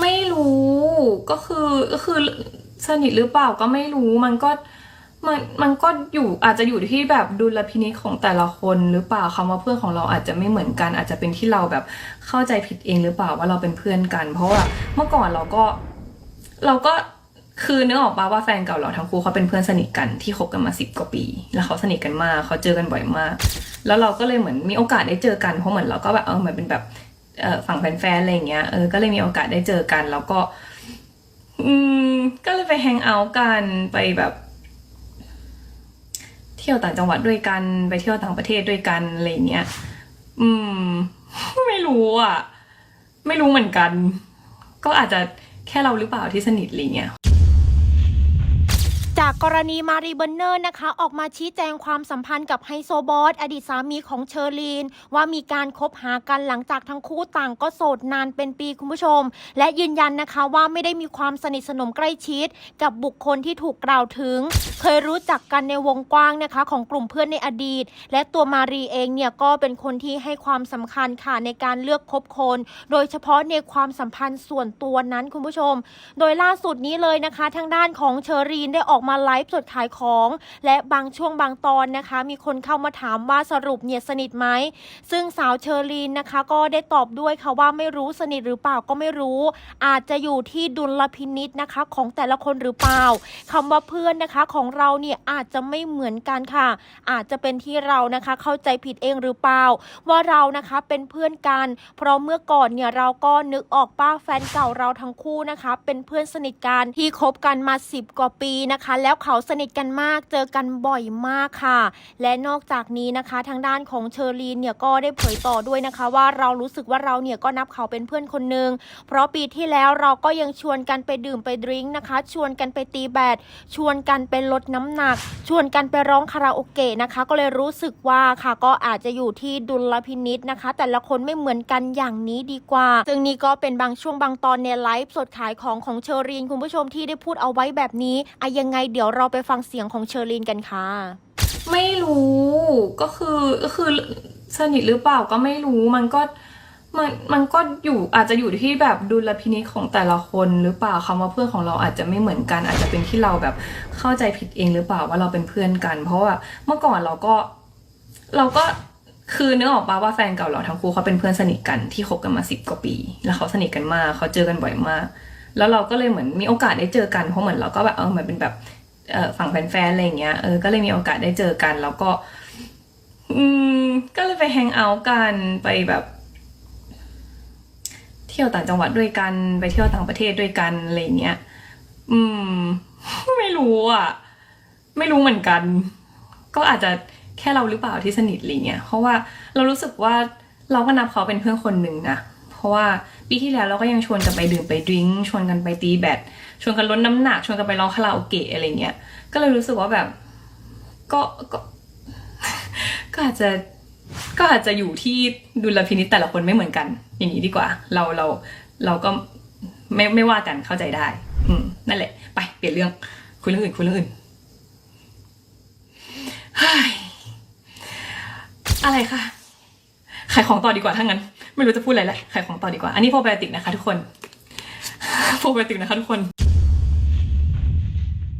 ไม่รู้ก็คือก็คือสนิทหรือเปล่าก็ไม่รู้มันก็มันมันก็อยู่อาจจะอยู่ที่แบบดุลพินิจของแต่ละคนหรือเปล่าคำว่าเพื่อนของเราอาจจะไม่เหมือนกัน อาจจะเป็นที่เราแบบเข้าใจผิดเองหรือเปล่าว่าเราเป็นเพื่อนกัน เพราะว่าเมื่อก่อนเราก็ เราก็คือนึกออกปะว่าแฟนเก่าเราทั้งคู่เขาเป็นเพื่อนสนิทกันที่คบกันมาสิบกว่าปี แล้วเขาสนิทกันมากเขาเจอกันบ่อยมาก แล้วเราก็เลยเหมือนมีโอกาสได้เจอกันเพราะเหมือนเราก็แบบเออเหมือนเป็นแบบ ฝั่งแฟนๆอะไรเงี้ยเออก็เลยมีโอกาสได้เจอกัน แล้วก็ อืม ก็เลยไปแฮงเอาท์กันไปแบบเที่ยวต่างจังหวัดด้วยกัน ไปเที่ยวต่างประเทศด้วยกันอะไรเงี้ยอืม ไม่รู้อะ ไม่รู้เหมือนกัน ก็อาจจะแค่เราหรือเปล่าที่สนิทอะไรเงี้ย จากกรณีมารีเบอร์เนอร์นะคะ ออกมาชี้แจงความสัมพันธ์กับไฮโซบอสอดีตสามีของเชอรีน ว่ามีการคบหากันหลังจากทั้งคู่ต่างก็โสดนานเป็นปีคุณผู้ชม และยืนยันนะคะว่าไม่ได้มีความสนิทสนมใกล้ชิด กับบุคคลที่ถูกกล่าวถึง เคยรู้จักกันในวงกว้างนะคะ ของกลุ่มเพื่อนในอดีต และตัวมารีเองเนี่ยก็เป็นคนที่ให้ความสำคัญค่ะในการเลือกคบคน โดยเฉพาะในความสัมพันธ์ส่วนตัวนั้นคุณผู้ชม โดยล่าสุดนี้เลยนะคะ ทางด้านของเชอรีนได้ออกมาไลฟ์สดขายของ และบางช่วงบางตอนนะคะ มีคนเข้ามาถามว่าสรุปเนี่ยสนิทไหม ซึ่งสาวเชอรีนนะคะ ก็ได้ตอบด้วยค่ะว่าไม่รู้สนิทหรือเปล่าก็ไม่รู้ อาจจะอยู่ที่ดุลพินิษนะคะ ของแต่ละคนหรือเปล่าคำว่าเพื่อนนะคะของเราเนี่ยอาจจะไม่เหมือนกันค่ะ อาจจะเป็นที่เรานะคะ เข้าใจผิดเองหรือเปล่า ว่าเรานะคะเป็นเพื่อนกัน เพราะเมื่อก่อนเนี่ยเราก็นึกออกป้าแฟนเก่าเราทั้งคู่นะคะ เป็นเพื่อนสนิทกันที่คบกันมา 10 กว่าปีนะคะแล้วเขาสนิทกันมากเจอกันบ่อยมากค่ะ และนอกจากนี้นะคะทางด้านของเชอรีนเนี่ยก็ได้เผยต่อด้วยนะคะ ว่าเรารู้สึกว่าเราเนี่ยก็นับเขาเป็นเพื่อนคนหนึ่งเพราะปีที่แล้วเราก็ยังชวนกันไปดื่มไปดริงนะคะ ชวนกันไปตีแบดชวนกันไปลดน้ำหนัก ชวนกันไปร้องคาราโอเกะนะคะ ก็เลยรู้สึกว่าค่ะก็อาจจะอยู่ที่ดุลพินิษนะคะ แต่ละคนไม่เหมือนกันอย่างนี้ดีกว่า ซึ่งนี่ก็เป็นบางช่วงบางตอนในไลฟ์สดขายของของเชอรีนคุณผู้ชมที่ได้พูดเอาไว้แบบนี้อะยังไงเดี๋ยวเราไปฟังเสียงของเชอรีนกันค่ะ ไม่รู้ก็คือก็คือสนิทหรือเปล่าก็ไม่รู้มันก็มันมันก็อยู่อาจจะอยู่ที่แบบดุลพินิจของแต่ละคนหรือเปล่าคำว่าเพื่อนของเราอาจจะไม่เหมือนกัน อาจจะเป็นที่เราแบบเข้าใจผิดเองหรือเปล่าว่าเราเป็นเพื่อนกัน เพราะว่าเมื่อก่อนเราก็ เราก็คือนึกออกปะว่าแฟนเก่าเราทั้งคู่เขาเป็นเพื่อนสนิทกันที่คบกันมาสิบกว่าปี แล้วเขาสนิทกันมากเขาเจอกันบ่อยมาก แล้วเราก็เลยเหมือนมีโอกาสได้เจอกันเพราะเหมือนเราก็แบบเออเหมือนเป็นแบบ ฝั่งแฟนๆอะไรอย่างเงี้ยเออก็เลยมีโอกาสได้เจอกัน แล้วก็ อืมก็เลยไปแฮงเอาท์กันไปแบบ เที่ยวต่างจังหวัดด้วยกัน ไปเที่ยวต่างประเทศด้วยกันอะไรเงี้ยอืม ไม่รู้อะ ไม่รู้เหมือนกัน ก็อาจจะแค่เราหรือเปล่าที่สนิทอะไรเงี้ยเพราะว่าเรารู้สึกว่าเราก็นับเขาเป็นเพื่อนคนหนึ่งนะ ราะว่าปีที่แล้วเราก็ยังชวนกันไปดื่มไปดริงชวนกันไปตีแบดชวนกันลดน้ำหนักชวนกันไปร้องคาราโอเกะอะไรเงี้ยก็เลยรู้สึกว่าแบบก็ก็ก็อาจจะก็อาจจะอยู่ที่ดุลพินิจแต่ละคนไม่เหมือนกัน อย่างนี้ดีกว่า เราเราเราก็ไม่ไม่ว่ากันเข้าใจได้ อืมนั่นแหละ ไปเปลี่ยนเรื่อง คุยเรื่องอื่นคุยเรื่องอื่นอะไรคะขายของต่อดีกว่าถ้างั้น ไม่รู้จะพูดอะไรแล้วขายของต่อดีกว่า อันนี้โปรไบโอติกนะคะทุกคนโปรไบโอติกนะคะทุกคน